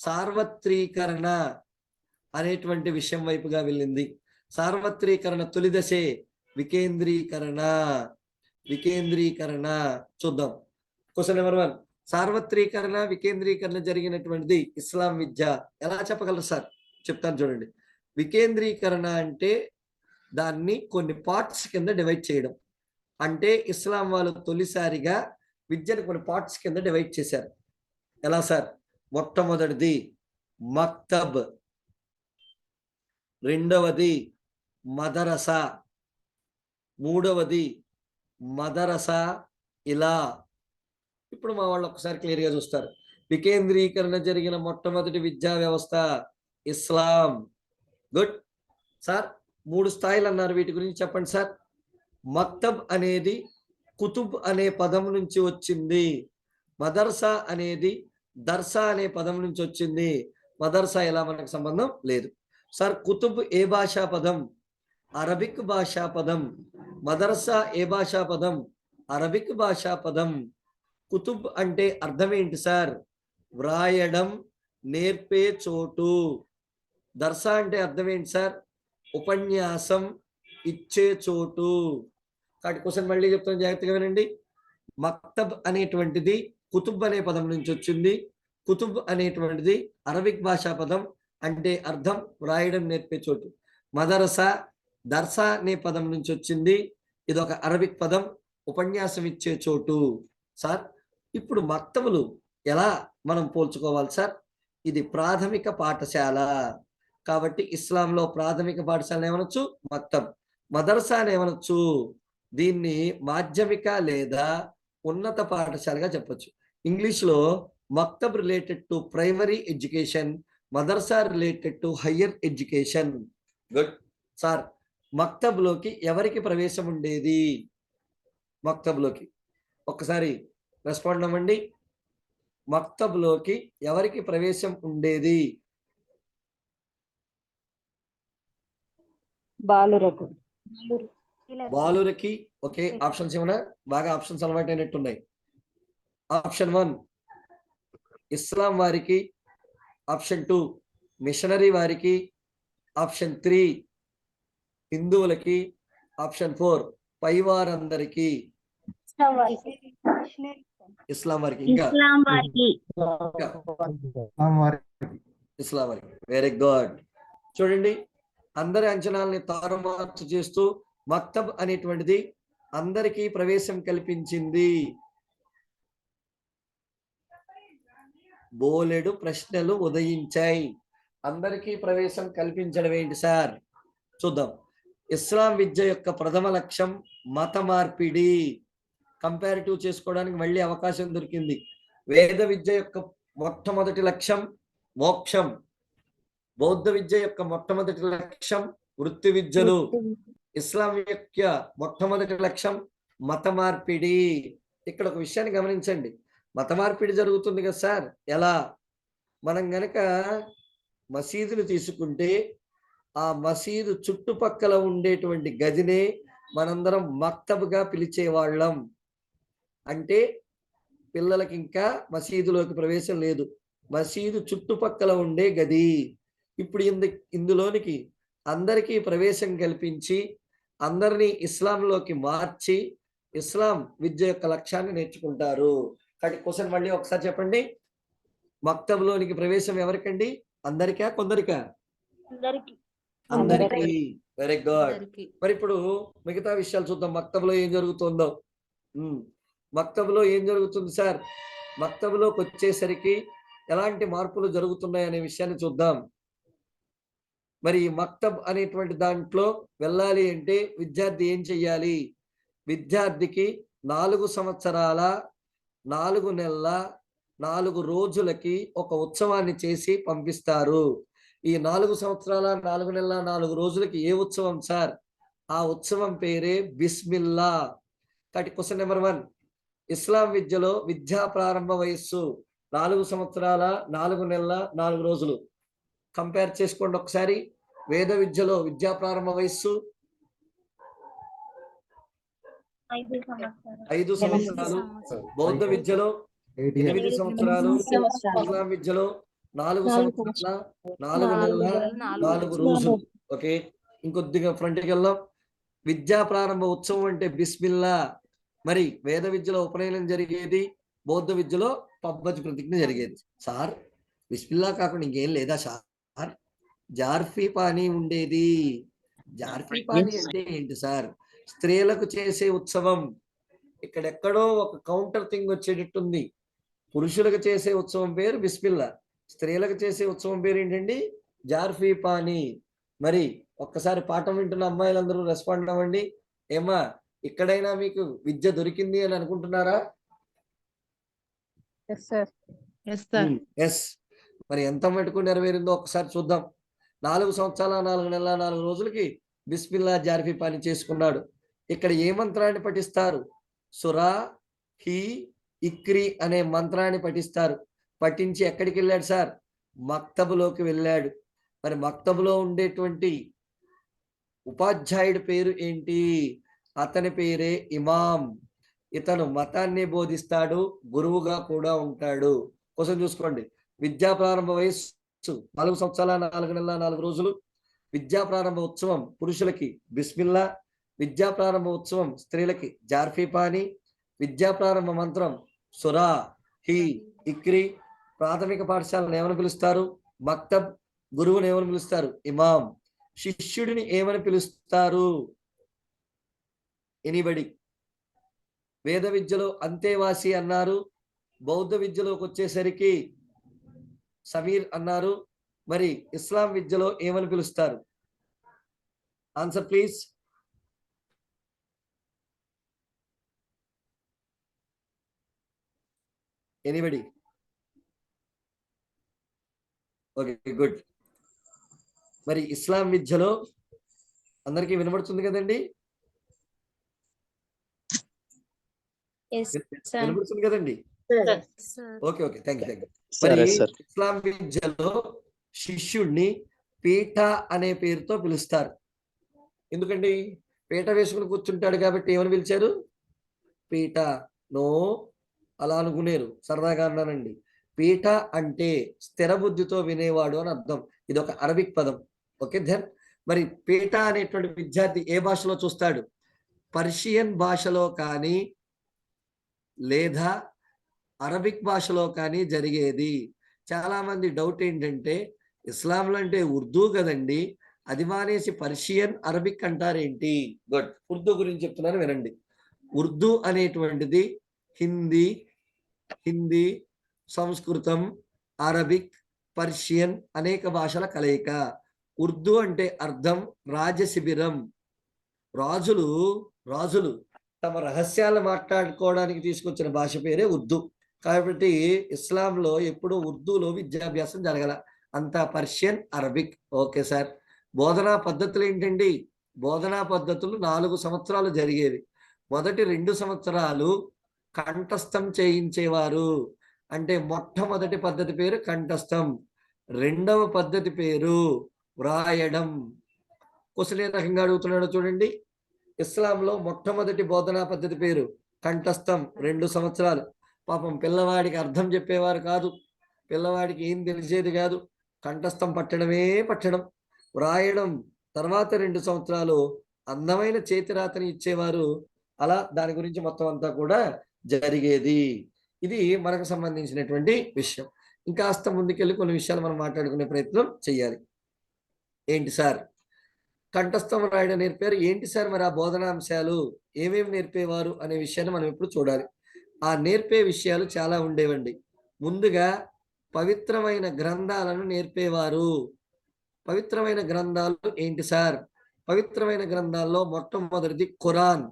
సార్వత్రీకరణ అనేటువంటి విషయం వైపుగా వెళ్ళింది. సార్వత్రీకరణ తొలి దశే వికేంద్రీకరణ. వికేంద్రీకరణ చూద్దాం. క్వశ్చన్ నెంబర్ వన్ సార్వత్రీకరణ వికేంద్రీకరణ జరిగినటువంటిది ఇస్లాం విద్య. ఎలా చెప్పగలరు సార్? చెప్తాను చూడండి. వికేంద్రీకరణ అంటే దాన్ని కొన్ని పార్ట్స్ కింద డివైడ్ చేయడం. అంటే ఇస్లాం వాళ్ళు తొలిసారిగా విద్యను కొన్ని పార్ట్స్ కింద డివైడ్ చేశారు. ఎలా సార్? మొట్టమొదటిది మక్తబ్. రెండవది మదరసా. మూడవది మదరసా ఇలా. ఇప్పుడు మా వాళ్ళు ఒకసారి క్లియర్గా చూస్తారు. వికేంద్రీకరణ జరిగిన మొట్టమొదటి విద్యా వ్యవస్థ ఇస్లాం. గుడ్. సార్ మూడు స్థాయిలు అన్నారు. వీటి గురించి చెప్పండి సార్. మక్తబ్ అనేది కుతుబ్ అనే పదం నుంచి వచ్చింది. మదర్సా అనేది దర్సా అనే పదం నుంచి వచ్చింది. మదర్సా ఎలా మనకు సంబంధం లేదు. సార్ కుతుబ్ ఏ భాషా పదం? అరబిక్ భాషా పదం. మదర్సా ఏ భాషా పదం? అరబిక్ భాషా పదం. కుతుబ్ అంటే అర్థం ఏంటి సార్? వ్రాయడం నేర్పే చోటు. దర్సా అంటే అర్థం ఏంటి సార్? ఉపన్యాసం ఇచ్చే చోటు. కాబట్టి క్వశ్చన్ మళ్ళీ చెప్తాను జాగ్రత్తగా వినండి. మక్తబ్ అనేటువంటిది కుతుబ్ అనే పదం నుంచి వచ్చింది. కుతుబ్ అనేటువంటిది అరబిక్ భాషా పదం అంటే అర్థం వ్రాయడం నేర్పే చోటు. మదరసా దర్సా అనే పదం నుంచి వచ్చింది. ఇది ఒక అరబిక్ పదం ఉపన్యాసం ఇచ్చే చోటు. సార్ ఇప్పుడు మక్తములు ఎలా మనం పోల్చుకోవాలి సార్? ఇది ప్రాథమిక పాఠశాల. కాబట్టి ఇస్లాంలో ప్రాథమిక పాఠశాల ఏమనొచ్చు? మక్తం మదర్సా అని ఏమనొచ్చు? దీన్ని మాధ్యమిక లేదా ఉన్నత పాఠశాలగా చెప్పొచ్చు. ఇంగ్లీష్లో maktab related to primary education madrasa related to higher education good sir మక్తబ్లోకి ఎవరికి ప్రవేశం ఉండేది? మక్తబ్లోకి. ఒక్కసారి రెస్పాండ్ అవ్వండి. మక్తబ్లోకి ఎవరికి ప్రవేశం ఉండేది? బాలురకు. బాలురకి. ఓకే ఆప్షన్స్ ఏమన్నా? బాగా ఆప్షన్స్ అలవాటు అయినట్టున్నాయి ఆప్షన్ వన్ ఇస్లాం వారికి. ఆప్షన్ టూ మిషనరీ వారికి. ఆప్షన్ త్రీ హిందువులకి. ఆప్షన్ ఫోర్ పై వారందరికీ ఇస్లాం వారికి ఇంకా. ఇస్లాం వారికి. ఇస్లాం వారికి. వెరీ గుడ్ చూడండి అందరి అంచనాలని తారుమార్చు చేస్తూ మక్తబ్ అనేటువంటిది అందరికీ ప్రవేశం కల్పించింది. బోలెడు ప్రశ్నలు ఉదయించాయి. అందరికీ ప్రవేశం కల్పించడం ఏంటి సార్? చూద్దాం. ఇస్లాం విద్య యొక్క ప్రథమ లక్ష్యం మత మార్పిడి. కంపారిటివ్ చేసుకోవడానికి మళ్ళీ అవకాశం దొరికింది. వేద విద్య యొక్క మొట్టమొదటి లక్ష్యం మోక్షం. బౌద్ధ విద్య యొక్క మొట్టమొదటి లక్ష్యం వృత్తి విద్యలు. ఇస్లాం యొక్క మొట్టమొదటి లక్ష్యం మత మార్పిడి. ఇక్కడ ఒక విషయాన్ని గమనించండి. మత మార్పిడి జరుగుతుంది కదా సార్. ఎలా? మనం గనక మసీదులు తీసుకుంటే ఆ మసీదు చుట్టుపక్కల ఉండేటువంటి గదినే మనందరం మక్తబ్గా పిలిచేవాళ్ళం. అంటే పిల్లలకి ఇంకా మసీదులోకి ప్రవేశం లేదు. మసీదు చుట్టుపక్కల ఉండే గది. ఇప్పుడు ఇందు ఇందులోనికి అందరికీ ప్రవేశం కల్పించి అందరినీ ఇస్లాంలోకి మార్చి ఇస్లాం విద్య యొక్క లక్ష్యాన్ని నేర్చుకుంటారు. క్వశ్చన్ మళ్ళీ ఒకసారి చెప్పండి. మక్తబ్లోనికి ప్రవేశం ఎవరికండి? అందరికా? కొందరికా? అందరికి. అందరికీ. Very good. మరి ఇప్పుడు మిగతా విషయాలు చూద్దాం. మక్తబ్లో ఏం జరుగుతుందో. మక్తబ్లో ఏం జరుగుతుంది సార్? మక్తబ్లోకి వచ్చేసరికి ఎలాంటి మార్పులు జరుగుతున్నాయి అనే విషయాన్ని చూద్దాం. మరి ఈ మక్తబ్ అనేటువంటి దాంట్లో వెళ్ళాలి అంటే విద్యార్థి ఏం చెయ్యాలి? విద్యార్థికి నాలుగు సంవత్సరాల నాలుగు నెలల నాలుగు రోజులకి ఒక ఉత్సవాన్ని చేసి పంపిస్తారు. ఈ నాలుగు సంవత్సరాల నాలుగు నెలల నాలుగు రోజులకి ఏ ఉత్సవం సార్? ఆ ఉత్సవం పేరే బిస్మిల్లా. కాబట్టి క్వశ్చన్ నెంబర్ వన్ ఇస్లాం విద్యలో విద్యా ప్రారంభ వయస్సు నాలుగు సంవత్సరాల నాలుగు నెలల నాలుగు రోజులు. కంపేర్ చేసుకోండి ఒకసారి. వేద విద్యలో విద్యా ప్రారంభ వయస్సు ఐదు సంవత్సరాలు. బౌద్ధ విద్యలో ఎనిమిది సంవత్సరాలు. ఇస్లాం విద్యలో నాలుగు సంవత్సరాల నాలుగు నెలల నాలుగు నాలుగు రోజులు. ఓకే? ఇంకొద్దిగా ఫ్రంట్కి వెళ్దాం. విద్యా ప్రారంభ ఉత్సవం అంటే బిస్మిల్లా. మరి వేద విద్యలో ఉపనయనం జరిగేది బౌద్ధ విద్యలో పబ్బతి ప్రతిజ్ఞ జరిగేది. సార్ బిస్మిల్లా కాకుండా ఇంకేం లేదా సార్? జార్ఫీ పానీ ఉండేది. జార్ఫీ పానీ అంటే ఏంటి సార్? స్త్రీలకు చేసే ఉత్సవం. ఇక్కడెక్కడో ఒక కౌంటర్ థింగ్ వచ్చేటట్టుంది. పురుషులకు చేసే ఉత్సవం పేరు బిస్మిల్లా. స్త్రీలకు చేసే ఉత్సవం పేరు ఏంటండి? జార్ఫీ పానీ మరి ఒక్కసారి పాఠం వింటున్న అమ్మాయిలందరూ రెస్పాండ్ అవ్వండి. ఏమా ఇక్కడైనా మీకు విద్య దొరికింది అని అనుకుంటున్నారా? ఎస్ ఎస్ మరి ఎంత మటుకు నెరవేరిందో ఒకసారి చూద్దాం. నాలుగు సంవత్సరాల నాలుగు నెలల నాలుగు రోజులకి బిస్మిల్లా జార్ఫీ పాని చేసుకున్నాడు. ఇక్కడ ఏ మంత్రాన్ని పఠిస్తారు? సురా హి ఇక్రి అనే మంత్రాన్ని పఠిస్తారు. పఠించి ఎక్కడికి వెళ్ళాడు సార్? మక్తబులోకి వెళ్ళాడు. మరి మక్తబులో ఉండేటువంటి ఉపాధ్యాయుడి పేరు ఏంటి? అతని పేరే ఇమాం. ఇతను మతాన్ని బోధిస్తాడు గురువుగా కూడా ఉంటాడు. కోసం చూసుకోండి. విద్యా ప్రారంభ వయస్సు నాలుగు సంవత్సరాల నాలుగు నెలల నాలుగు రోజులు. విద్యా ప్రారంభ ఉత్సవం పురుషులకి. బిస్మిల్లా. విద్యా ప్రారంభ ఉత్సవం స్త్రీలకి జార్ఫీ పాని విద్యా ప్రారంభ మంత్రం సురా హి ఇక్రి ప్రాథమిక పాఠశాలను ఏమని పిలుస్తారు? మక్తబ్ గురువుని ఏమని పిలుస్తారు? ఇమాం శిష్యుడిని ఏమని పిలుస్తారు? ఎనిబడి. వేద విద్యలో అంతేవాసి అన్నారు. బౌద్ధ విద్యలోకి వచ్చేసరికి సమీర్ అన్నారు. మరి ఇస్లాం విద్యలో ఏమని పిలుస్తారు? Answer please. Anybody okay good మరి ఇస్లాం విద్యలో అందరికీ వినబడుతుంది కదండి? వినబడుతుంది కదండి? Okay okay thank you thank you మరి ఇస్లాం విద్యలో శిష్యుణ్ణి పీఠ అనే పేరుతో పిలుస్తారు. ఎందుకండి? పీట వేసుకుని కూర్చుంటాడు కాబట్టి ఏమని పిలిచారు? పీట నో అలా అనుకునేరు సరదాగా అన్నానండి పీఠ అంటే స్థిర బుద్ధితో వినేవాడు అని అర్థం. ఇది ఒక అరబిక్ పదం. ఓకే ధన్ మరి పీఠ అనేటువంటి విద్యార్థి ఏ భాషలో చూస్తాడు? పర్షియన్ భాషలో కానీ లేదా అరబిక్ భాషలో కానీ జరిగేది. చాలామంది డౌట్ ఏంటంటే ఇస్లాంలో అంటే ఉర్దూ కదండి. అది మానేసి పర్షియన్ అరబిక్ అంటారేంటి? గుడ్. ఉర్దూ గురించి చెప్తున్నాను వినండి. ఉర్దూ అనేటువంటిది హిందీ హిందీ సంస్కృతం అరబిక్ పర్షియన్ అనేక భాషల కలయిక. ఉర్దూ అంటే అర్థం రాజశిబిరం రాజులు రాజులు తమ రహస్యాలు మాట్లాడుకోవడానికి తీసుకొచ్చిన భాష పేరే ఉర్దూ. కాబట్టి ఇస్లాంలో ఎప్పుడు ఉర్దూలో విద్యాభ్యాసం జరగల అంతా పర్షియన్ అరబిక్. Okay sir. బోధనా పద్ధతులు ఏంటండి? బోధనా పద్ధతులు నాలుగు సంవత్సరాలు జరిగేవి. మొదటి రెండు సంవత్సరాలు కంఠస్థం చేయించేవారు. అంటే మొట్టమొదటి పద్ధతి పేరు కంఠస్థం. రెండవ పద్ధతి పేరు వ్రాయడం. క్వశ్చన్ ఏ రకంగా అడుగుతున్నాడో చూడండి. ఇస్లాంలో మొట్టమొదటి బోధనా పద్ధతి పేరు కంఠస్థం. రెండు సంవత్సరాలు. పాపం పిల్లవాడికి అర్థం చెప్పేవారు కాదు. పిల్లవాడికి ఏం తెలిసేది కాదు. కంఠస్థం పట్టడమే పట్టడం. వ్రాయడం. తర్వాత రెండు సంవత్సరాలు అందమైన చేతిరాతని ఇచ్చేవారు. అలా దాని గురించి మొత్తం అంతా కూడా జరిగేది. ఇది మనకు సంబంధించినటువంటి విషయం. ఇంకాస్త ముందుకెళ్ళి కొన్ని విషయాలు మనం మాట్లాడుకునే ప్రయత్నం చేయాలి. ఏంటి సార్? కంఠస్థం రాయడం నేర్పారు ఏంటి సార్ మరి ఆ బోధనాంశాలు? ఏమేమి నేర్పేవారు అనే విషయాన్ని మనం ఇప్పుడు చూడాలి. ఆ నేర్పే విషయాలు చాలా ఉండేవండి. ముందుగా పవిత్రమైన గ్రంథాలను నేర్పేవారు. పవిత్రమైన గ్రంథాలు ఏంటి సార్? పవిత్రమైన గ్రంథాల్లో మొట్టమొదటిది ఖురాన్.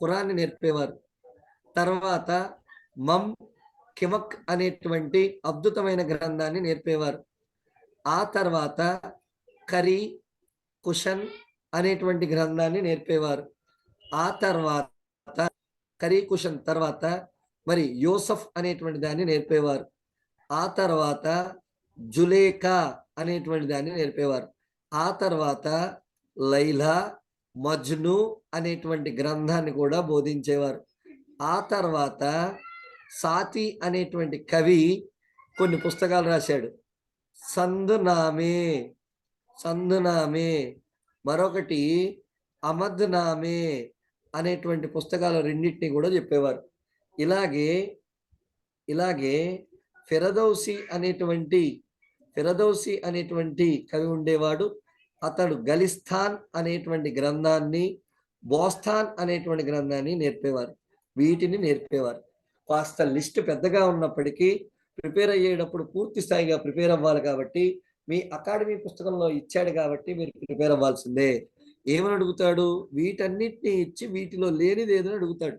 ఖురాన్ని నేర్పేవారు. తర్వాత మమ్ కిమక్ అనేటువంటి అద్భుతమైన గ్రంథాన్ని నేర్పేవారు. ఆ తర్వాత కరీ కుషన్ అనేటువంటి గ్రంథాన్ని నేర్పేవారు. ఆ తర్వాత కరీ కుషన్ తర్వాత మరి యోసఫ్ అనేటువంటి దాన్ని నేర్పేవారు. ఆ తర్వాత జులేకా అనేటువంటి దాన్ని నేర్పేవారు. ఆ తర్వాత లైలా మజ్ను అనేటువంటి గ్రంథాన్ని కూడా బోధించేవారు. ఆ తర్వాత సాతి అనేటువంటి కవి కొన్ని పుస్తకాలు రాశాడు. సందునామే సందునామే మరొకటి అమద్నామే అనేటువంటి పుస్తకాలు రెండింటిని కూడా చెప్పేవారు. ఇలాగే ఇలాగే ఫిరదౌసి అనేటువంటి ఫిరదౌసి అనేటువంటి కవి ఉండేవాడు. అతడు గలిస్థాన్ అనేటువంటి గ్రంథాన్ని బోస్తాన్ అనేటువంటి గ్రంథాన్ని నేర్పేవారు. వీటిని నేర్పేవారు. కాస్త లిస్ట్ పెద్దగా ఉన్నప్పటికీ ప్రిపేర్ అయ్యేటప్పుడు పూర్తి స్థాయిగా ప్రిపేర్ అవ్వాలి కాబట్టి మీ అకాడమీ పుస్తకంలో ఇచ్చాడు కాబట్టి మీరు ప్రిపేర్ అవ్వాల్సిందే. ఏమని అడుగుతాడు? వీటన్నిటిని ఇచ్చి వీటిలో లేనిది ఏదని అడుగుతాడు.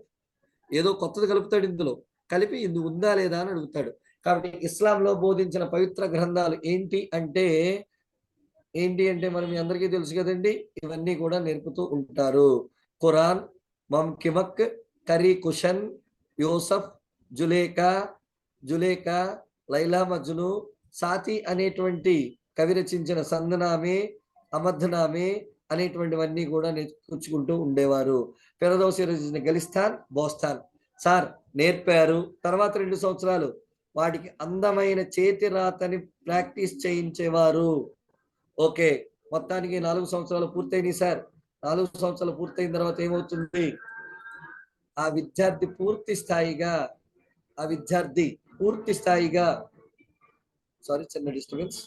ఏదో కొత్తది కలుపుతాడు ఇందులో. కలిపి ఇందు ఉందా లేదా అని అడుగుతాడు. కాబట్టి ఇస్లాంలో బోధించిన పవిత్ర గ్రంథాలు ఏంటి అంటే ఏంటి అంటే మనం మీ అందరికీ తెలుసు కదండి ఇవన్నీ కూడా నేర్పుతూ ఉంటారు. ఖురాన్ మమ్ కిమక్ కరీ కుషన్ యోసఫ్ జులేకా జులేకా లైలా మజ్ను సాతి అనేటువంటి కవి రచించిన సందనామే అమర్ధనామే అనేటువంటివన్నీ కూడా నేర్చుకుంటూ ఉండేవారు. ఫిరదౌసి రచించిన గలిస్తాన్ బోస్తాన్ సార్ నేర్పారు. తర్వాత రెండు సంవత్సరాలు వాటికి అందమైన చేతి రాతని ప్రాక్టీస్ చేయించేవారు. ఓకే మొత్తానికి నాలుగు సంవత్సరాలు పూర్తయినాయి సార్. నాలుగు సంవత్సరాలు పూర్తయిన తర్వాత ఏమవుతుంది? ఆ విద్యార్థి పూర్తి స్థాయిగా ఆ విద్యార్థి పూర్తి స్థాయిగా సారీ చిన్న డిస్టర్బెన్స్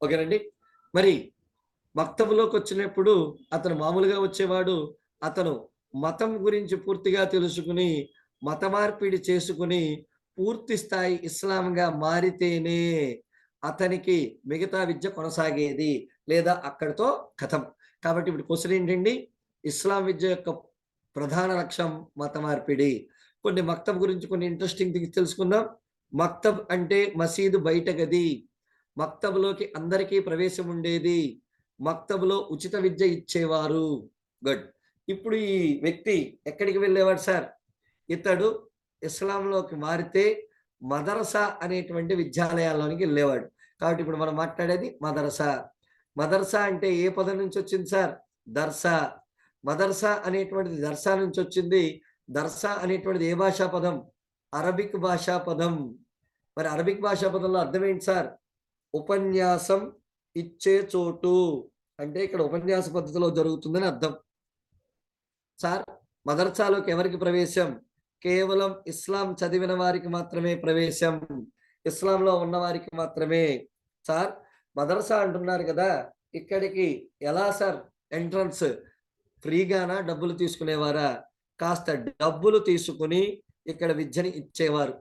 ఓకేనండి మరి మక్తబులోకి వచ్చినప్పుడు అతను మామూలుగా వచ్చేవాడు అతను మతం గురించి పూర్తిగా తెలుసుకుని మత మార్పిడి చేసుకుని పూర్తి స్థాయి ఇస్లాంగా మారితేనే అతనికి మిగతా విద్య కొనసాగేది లేదా అక్కడితో కథం. కాబట్టి ఇప్పుడు క్వశ్చన్ ఏంటండి? ఇస్లాం విద్య యొక్క ప్రధాన లక్ష్యం మత మార్పిడి. కొన్ని మక్తబ్ గురించి కొన్ని ఇంట్రెస్టింగ్ థింగ్స్ తెలుసుకుందాం. మక్తబ్ అంటే మసీదు బయట గది. మక్తబ్లోకి అందరికీ ప్రవేశం ఉండేది. మక్తబ్లో ఉచిత విద్య ఇచ్చేవారు. గుడ్. ఇప్పుడు ఈ వ్యక్తి ఎక్కడికి వెళ్ళేవాడు సార్? ఇతడు ఇస్లాంలోకి మారితే మదరసా అనేటువంటి విద్యాలయాల్లోనికి వెళ్ళేవాడు. కాబట్టి ఇప్పుడు మనం మాట్లాడేది మదరసా. మదర్సా అంటే ఏ పదం నుంచి వచ్చింది సార్? దర్సా. మదర్సా అనేటువంటిది దర్సా నుంచి వచ్చింది. దర్సా అనేటువంటిది ఏ భాషా పదం? అరబిక్ భాషా పదం. మరి అరబిక్ భాషా పదంలో అర్థం ఏంటి సార్? ఉపన్యాసం ఇచ్చే చోటు. అంటే ఇక్కడ ఉపన్యాస పద్ధతిలో జరుగుతుందని అర్థం. సార్ మదర్సాలోకి ఎవరికి ప్రవేశం? కేవలం ఇస్లాం చదివిన వారికి మాత్రమే ప్రవేశం ఇస్లాంలో ఉన్న వారికి మాత్రమే. సార్ మదర్సా అంటున్నారు కదా ఇక్కడికి ఎలా సార్? ఎంట్రన్స్ ఫ్రీగానా? డబ్బులు తీసుకునేవారా? కాస్త డబ్బులు తీసుకుని ఇక్కడ విద్యని ఇచ్చేవారు.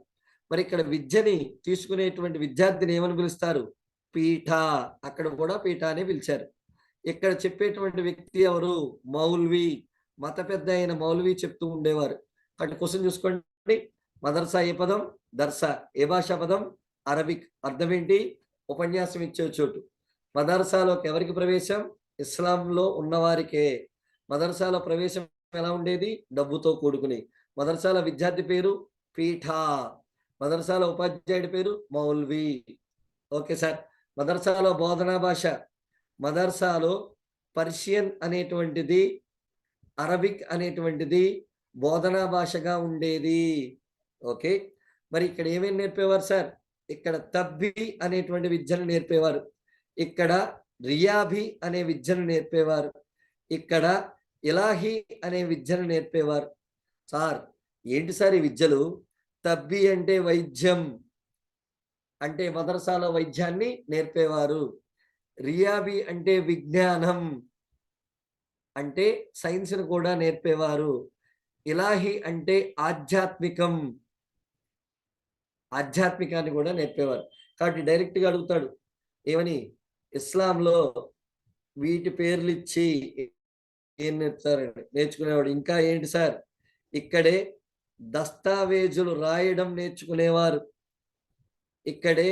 మరి ఇక్కడ విద్యని తీసుకునేటువంటి విద్యార్థిని ఏమని పిలుస్తారు? పీఠ. అక్కడ కూడా పీఠ అని పిలిచారు. ఇక్కడ చెప్పేటువంటి వ్యక్తి ఎవరు? మౌల్వి. మత పెద్ద అయిన మౌల్వి చెప్తూ ఉండేవారు. కాబట్టి క్వశ్చన్ చూసుకోండి. మదర్సా ఏ పదం? దర్సా ఏ భాషా పదం? అరబిక్ అర్థం ఏంటి? ఉపన్యాసం ఇచ్చే చోటు. మదర్సాలోకి ఎవరికి ప్రవేశం? ఇస్లాంలో ఉన్నవారికే. మదర్సాలో ప్రవేశం ఎలా ఉండేది? డబ్బుతో కూడుకుని. మదర్సాల విద్యార్థి పేరు? పీఠా. మదర్సాల ఉపాధ్యాయుడి పేరు? మౌల్వి. Okay sir. మదర్సాలో బోధనా భాష? మదర్సాలో పర్షియన్ అనేటువంటిది అరబిక్ అనేటువంటిది బోధనా భాషగా ఉండేది. ఓకే. మరి ఇక్కడ ఏమేమి నేర్పేవారు సార్? ఇక్కడ తబ్బి అనేటువంటి విద్యను నేర్పేవారు. ఇక్కడ రియాభి అనే విద్యను నేర్పేవారు. ఇక్కడ ఇలాహి అనే విద్యను నేర్పేవారు. సార్ ఏంటి సార్ ఈ విద్యలు? తబ్బి అంటే వైద్యం. అంటే మదరసాలో వైద్యాన్ని నేర్పేవారు. రియాబి అంటే విజ్ఞానం. అంటే సైన్స్ను కూడా నేర్పేవారు. ఇలాహి అంటే ఆధ్యాత్మికం. ఆధ్యాత్మికాన్ని కూడా నేర్పేవారు. కాబట్టి డైరెక్ట్గా అడుగుతాడు ఏమని? ఇస్లాంలో వీటి పేర్లు ఇచ్చి ఏం నేర్పుతారండి నేర్చుకునేవాడు ఇంకా ఏంటి సార్? ఇక్కడే దస్తావేజులు రాయడం నేర్చుకునేవారు. ఇక్కడే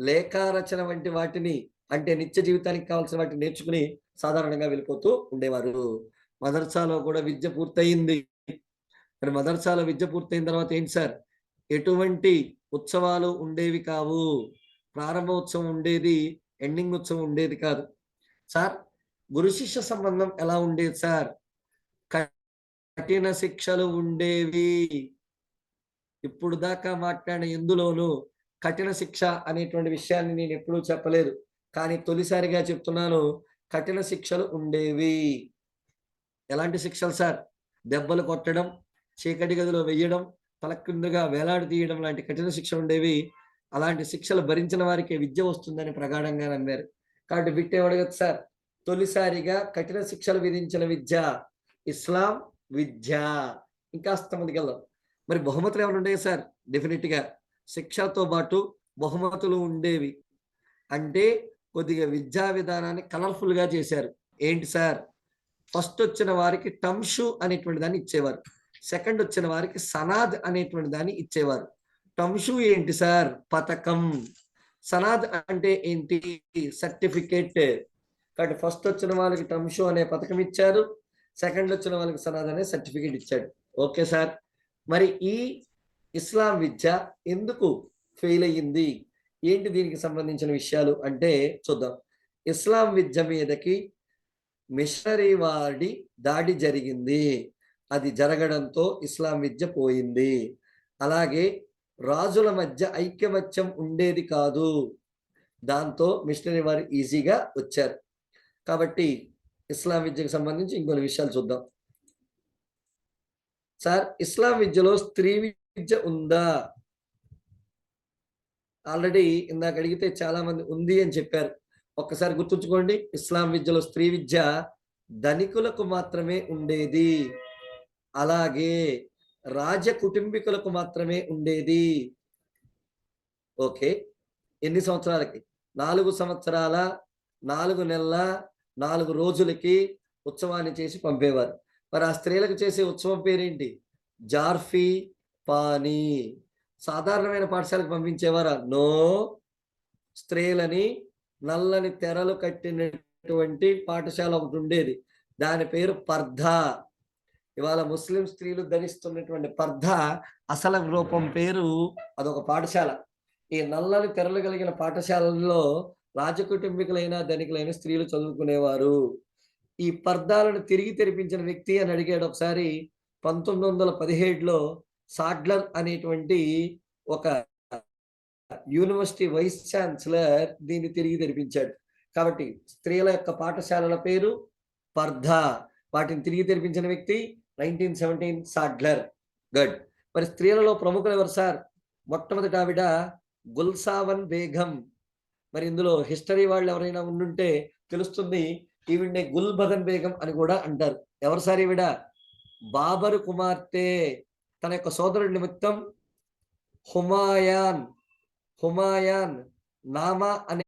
లేఖారచన వంటి వాటిని అంటే నిత్య జీవితానికి కావాల్సిన వాటిని నేర్చుకుని సాధారణంగా వెళ్ళిపోతూ ఉండేవారు. మదర్సాలో కూడా విద్య పూర్తయింది. మరి మదర్సాలో విద్య పూర్తయిన తర్వాత ఏంటి సార్? ఎటువంటి ఉత్సవాలు ఉండేవి కావు. ప్రారంభోత్సవం ఉండేది ఎండింగ్ ఉత్సవం ఉండేది కాదు. సార్ గురు శిష్య సంబంధం ఎలా ఉండేది సార్? కఠిన శిక్షలు ఉండేవి. ఇప్పుడు దాకా మాట్లాడిన ఎందులోనూ కఠిన శిక్ష అనేటువంటి విషయాన్ని నేను ఎప్పుడూ చెప్పలేదు. కానీ తొలిసారిగా చెప్తున్నాను కఠిన శిక్షలు ఉండేవి. ఎలాంటి శిక్షలు సార్? దెబ్బలు కొట్టడం చీకటి గదిలో వెయ్యడం తల కిందగా లాంటి కఠిన శిక్షలు ఉండేవి. అలాంటి శిక్షలు భరించిన వారికి విద్య వస్తుందని ప్రగాఢంగా నమ్మారు. కాబట్టి బిట్ ఏమడగదు సార్? తొలిసారిగా కఠిన శిక్షలు విధించిన విద్య. ఇస్లాం విద్య. ఇంకా ముందుకు వెళ్దాం మరి బహుమతులు ఏమైనా ఉండేవి సార్? డెఫినెట్గా శిక్షతో పాటు బహుమతులు ఉండేవి. అంటే కొద్దిగా విద్యా విధానాన్ని కలర్ఫుల్గా చేశారు. ఏంటి సార్? ఫస్ట్ వచ్చిన వారికి టమ్షు అనేటువంటి దాన్ని ఇచ్చేవారు. సెకండ్ వచ్చిన వారికి సనాద్ అనేటువంటి దాన్ని ఇచ్చేవారు. టంషు ఏంటి సార్? పథకం. సనాద్ అంటే ఏంటి? సర్టిఫికేట్. కాబట్టి ఫస్ట్ వచ్చిన వాళ్ళకి టంషు అనే పథకం ఇచ్చారు. సెకండ్ వచ్చిన వాళ్ళకి సనాద్ అనే సర్టిఫికేట్ ఇచ్చాడు. Okay sir. మరి ఈ ఇస్లాం విద్య ఎందుకు ఫెయిల్ అయ్యింది? ఏంటి దీనికి సంబంధించిన విషయాలు? అంటే చూద్దాం. ఇస్లాం విద్య మీదకి మిషనరీ వాడి దాడి జరిగింది. అది జరగడంతో ఇస్లాం విద్య పోయింది. అలాగే రాజుల మధ్య ఐక్యమత్యం ఉండేది కాదు. దాంతో మిషనరీ వారు ఈజీగా వచ్చారు. కాబట్టి ఇస్లాం విద్యకు సంబంధించి ఇంకొన్ని విషయాలు చూద్దాం. సార్ ఇస్లాం విద్యలో స్త్రీ విద్య ఉందా? ఆల్రెడీ ఇందాక అడిగితే చాలా మంది ఉంది అని చెప్పారు. ఒక్కసారి గుర్తుంచుకోండి ఇస్లాం విద్యలో స్త్రీ విద్య ధనికులకు మాత్రమే ఉండేది. అలాగే రాజ కుటుంబీకులకు మాత్రమే ఉండేది. ఓకే. ఎన్ని సంవత్సరాలకి? నాలుగు సంవత్సరాల నాలుగు నెలల నాలుగు రోజులకి ఉత్సవాన్ని చేసి పంపేవారు. మరి ఆ స్త్రీలకు చేసే ఉత్సవం పేరేంటి? జార్ఫీ పానీ. సాధారణమైన పాఠశాలకు పంపించేవారా? నో. స్త్రీలని నల్లని తెరలు కట్టినటువంటి పాఠశాల ఒకటి ఉండేది. దాని పేరు పర్ధ. ఇవాళ ముస్లిం స్త్రీలు ధరిస్తున్నటువంటి పర్ధ అసల రూపం పేరు అదొక పాఠశాల. ఈ నల్లని తెరలు కలిగిన పాఠశాలల్లో రాజకుటుంబికులైన ధనికులైన స్త్రీలు చదువుకునేవారు. ఈ పర్దాలను తిరిగి తెరిపించిన వ్యక్తి అని అడిగాడు ఒకసారి. పంతొమ్మిది వందల పదిహేడులో సాడ్లర్ అనేటువంటి ఒక యూనివర్సిటీ వైస్ ఛాన్సలర్ దీన్ని తిరిగి తెరిపించాడు. కాబట్టి స్త్రీల యొక్క పాఠశాలల పేరు పర్ధ. వాటిని తిరిగి తెరిపించిన వ్యక్తి నైన్టీన్ సెవెంటీన్ సాడ్లర్ గడ్ మరి స్త్రీలలో ప్రముఖులు ఎవరు సార్? మొట్టమొదటి ఆవిడ గుల్సావన్ బేగం. మరి ఇందులో హిస్టరీ వాళ్ళు ఎవరైనా ఉండుంటే తెలుస్తుంది ఈవిడ్ని గుల్బదన్ బేగం అని కూడా అంటారు. ఎవరు సార్ ఈవిడ? బాబరు కుమార్తె. తన యొక్క సోదరుడి నిమిత్తం హుమాయాన్. హుమాయాన్. నామా అనే